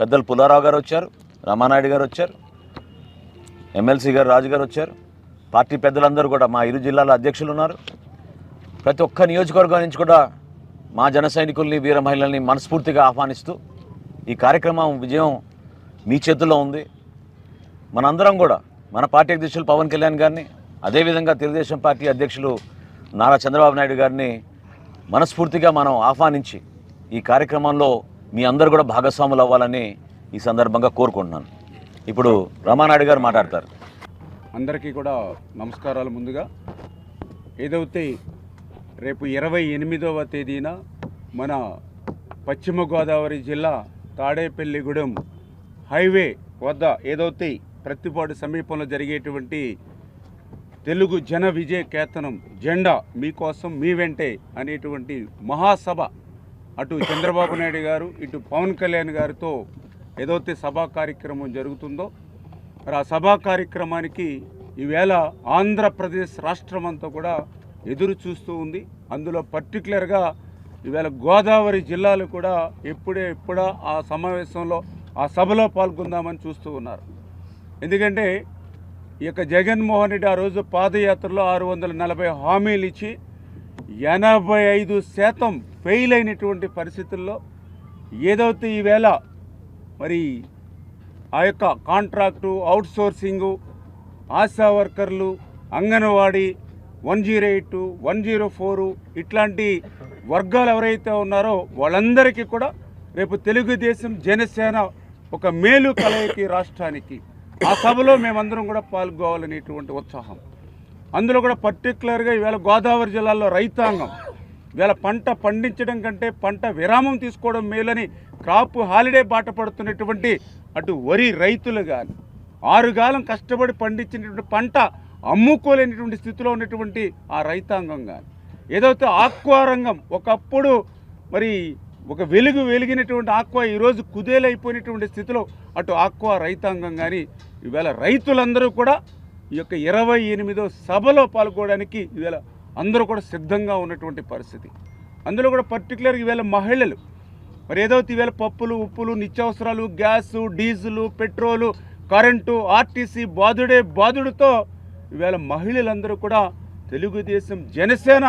పెద్దలు పుల్లారావు గారు వచ్చారు రమానాయుడు గారు వచ్చారు ఎమ్మెల్సీ గారు రాజు గారు వచ్చారు. పార్టీ పెద్దలందరూ కూడా మా ఇరు జిల్లాల అధ్యక్షులు ఉన్నారు. ప్రతి ఒక్క నియోజకవర్గం నుంచి కూడా మా జన సైనికుల్ని వీర మహిళల్ని మనస్ఫూర్తిగా ఆహ్వానిస్తూ ఈ కార్యక్రమం విజయం మీ చేతుల్లో ఉంది. మనందరం కూడా మన పార్టీ అధ్యక్షులు పవన్ కళ్యాణ్ గారిని అదేవిధంగా తెలుగుదేశం పార్టీ అధ్యక్షులు నారా చంద్రబాబు నాయుడు గారిని మనస్ఫూర్తిగా మనం ఆహ్వానించి ఈ కార్యక్రమంలో మీ అందరూ కూడా భాగస్వాములు అవ్వాలని ఈ సందర్భంగా కోరుకుంటున్నాను. ఇప్పుడు రమానాయుడు గారు మాట్లాడతారు. అందరికీ కూడా నమస్కారాలు ముందుగా. ఏదైతే రేపు ఇరవై ఎనిమిదవ తేదీన మన పశ్చిమ గోదావరి జిల్లా తాడేపల్లిగూడెం హైవే వద్ద ఏదైతే ప్రతిపాడు సమీపంలో జరిగేటువంటి తెలుగు జన విజయ కేతనం జెండా మీకోసం మీ వెంటే అనేటువంటి మహాసభ అటు చంద్రబాబు నాయుడు గారు ఇటు పవన్ కళ్యాణ్ గారితో ఏదైతే సభా కార్యక్రమం జరుగుతుందో మరి ఆ సభా కార్యక్రమానికి ఈవేళ ఆంధ్రప్రదేశ్ రాష్ట్రం అంతా కూడా ఎదురు చూస్తూ ఉంది. అందులో పర్టికులర్గా ఈవేళ గోదావరి జిల్లాలు కూడా ఎప్పుడే ఎప్పుడా ఆ సమావేశంలో ఆ సభలో పాల్గొందామని చూస్తూ ఉన్నారు. ఎందుకంటే ఈ యొక్క జగన్మోహన్ రెడ్డి ఆ రోజు పాదయాత్రలో ఆరు వందల నలభై హామీలు ఇచ్చి ఎనభై ఐదు శాతం ఫెయిల్ అయినటువంటి పరిస్థితుల్లో ఏదైతే ఈవేళ మరి ఆ యొక్క కాంట్రాక్టు అవుట్సోర్సింగు ఆశా వర్కర్లు Anganwadi one zero eight one zero four ఇట్లాంటి వర్గాలు ఎవరైతే ఉన్నారో వాళ్ళందరికీ కూడా రేపు తెలుగుదేశం జనసేన ఒక మేలు కలయికి రాష్ట్రానికి. ఆ సభలో మేమందరం కూడా పాల్గొవాలనేటువంటి ఉత్సాహం. అందులో కూడా పర్టికులర్గా ఈవేళ గోదావరి జిల్లాలో రైతాంగం ఇవాళ పంట పండించడం కంటే పంట విరామం తీసుకోవడం మేలని క్రాప్ హాలిడే బాట పడుతున్నటువంటి అటు వరి రైతులు కానీ ఆరుగాలం కష్టపడి పండించినటువంటి పంట అమ్ముకోలేనటువంటి స్థితిలో ఉన్నటువంటి ఆ రైతాంగం కానీ ఏదైతే ఆక్వా రంగం ఒకప్పుడు మరి ఒక వెలుగు వెలిగినటువంటి ఆక్వా ఈరోజు కుదేలైపోయినటువంటి స్థితిలో అటు ఆక్వా రైతాంగం కానీ ఈవేళ రైతులందరూ కూడా ఈ యొక్క ఇరవై ఎనిమిదో సభలో పాల్గొనడానికి ఈవేళ అందరూ కూడా సిద్ధంగా ఉన్నటువంటి పరిస్థితి. అందులో కూడా పర్టికులర్గా ఈవేళ మహిళలు. మరి ఏదైతే ఈవేళ పప్పులు ఉప్పులు నిత్యావసరాలు gas diesel petrol current RTC బాధుడే బాధుడితో ఈవేళ మహిళలందరూ కూడా తెలుగుదేశం జనసేన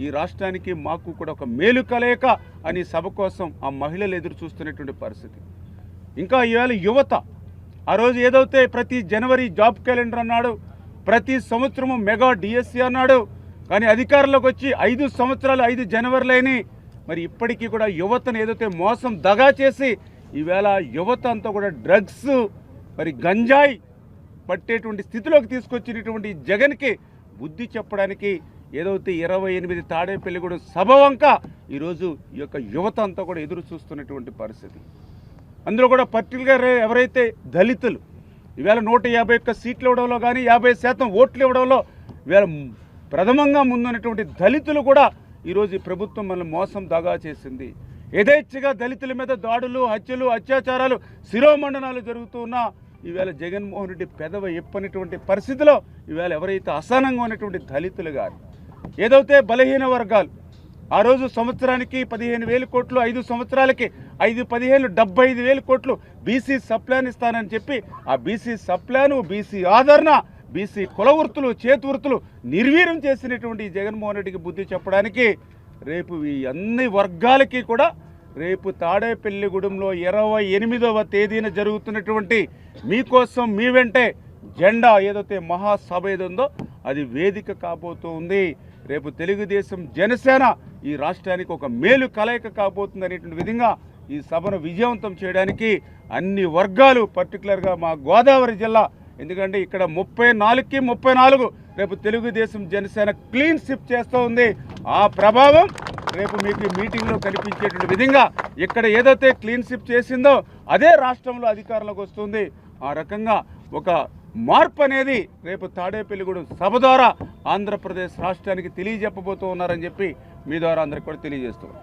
ఈ రాష్ట్రానికి మాకు కూడా ఒక మేలు కలయిక అని సభ కోసం ఆ మహిళలు ఎదురు చూస్తున్నటువంటి పరిస్థితి. ఇంకా ఈవేళ యువత ఆ రోజు ఏదైతే ప్రతి జనవరి జాబ్ క్యాలెండర్ అన్నాడు ప్రతి సంవత్సరము మెగా డిఎస్సి అన్నాడు కానీ అధికారంలోకి వచ్చి ఐదు సంవత్సరాలు ఐదు జనవరిలేని మరి ఇప్పటికీ కూడా యువతను ఏదైతే మోసం దగా చేసి ఈవేళ యువత అంతా కూడా డ్రగ్స్ మరి గంజాయి పట్టేటువంటి స్థితిలోకి తీసుకొచ్చినటువంటి జగన్కి బుద్ధి చెప్పడానికి ఏదైతే ఇరవై ఎనిమిది తాడేపల్లిగూడెం సభ వంక ఈరోజు ఈ యొక్క యువత అంతా కూడా ఎదురు చూస్తున్నటువంటి పరిస్థితి. అందులో కూడా పర్టికులర్గా ఎవరైతే దళితులు ఈవేళ నూట యాభై ఒక్క సీట్లు ఇవ్వడంలో కానీ యాభై శాతం ఓట్లు ఇవ్వడంలో ఈవేళ ప్రథమంగా ముందున్నటువంటి దళితులు కూడా ఈరోజు ఈ ప్రభుత్వం మనల్ని మోసం దగా చేసింది. యథేచ్ఛగా దళితుల మీద దాడులు హత్యలు అత్యాచారాలు శిరోమండనాలు జరుగుతున్న ఈవేళ జగన్మోహన్ రెడ్డి పెదవ ఎప్పనటువంటి పరిస్థితిలో ఈవేళ ఎవరైతే అసహనంగా ఉన్నటువంటి దళితులు గారు ఏదైతే బలహీన వర్గాలు ఆ రోజు సంవత్సరానికి పదిహేను వేల కోట్లు ఐదు సంవత్సరాలకి ఐదు పదిహేను డెబ్బై ఐదు వేల కోట్లు బీసీ సప్లాన్ ఇస్తానని చెప్పి ఆ బీసీ సప్లాను బీసీ ఆదరణ బీసీ కులవృత్తులు చేతివృత్తులు చేతి వృత్తులు నిర్వీర్యం చేసినటువంటి జగన్మోహన్ రెడ్డికి బుద్ధి చెప్పడానికి రేపు ఈ అన్ని వర్గాలకి కూడా రేపు తాడేపల్లిగూడెంలో ఇరవై ఎనిమిదవ తేదీన జరుగుతున్నటువంటి మీకోసం మీ వెంటే జెండా ఏదైతే మహాసభ ఏదో అది వేదిక కాబోతుంది. రేపు తెలుగుదేశం జనసేన ఈ రాష్ట్రానికి ఒక మేలు కలయిక కాబోతుంది అనేటువంటి విధంగా ఈ సభను విజయవంతం చేయడానికి అన్ని వర్గాలు పర్టికులర్గా మా గోదావరి జిల్లా ఎందుకంటే ఇక్కడ ముప్పై నాలుగుకి ముప్పై నాలుగు రేపు తెలుగుదేశం జనసేన క్లీన్ షిప్ చేస్తూ ఉంది. ఆ ప్రభావం రేపు మీకు మీటింగ్లో కనిపించేటువంటి విధంగా ఇక్కడ ఏదైతే క్లీన్ షిప్ చేసిందో అదే రాష్ట్రంలో అధికారంలోకి వస్తుంది. ఆ రకంగా ఒక మార్పు అనేది రేపు తాడేపల్లిగూడెం సభ ద్వారా ఆంధ్రప్రదేశ్ రాష్ట్రానికి తెలియజెప్పబోతూ ఉన్నారని చెప్పి మీ ద్వారా అందరికి కూడా తెలియజేస్తున్నాం.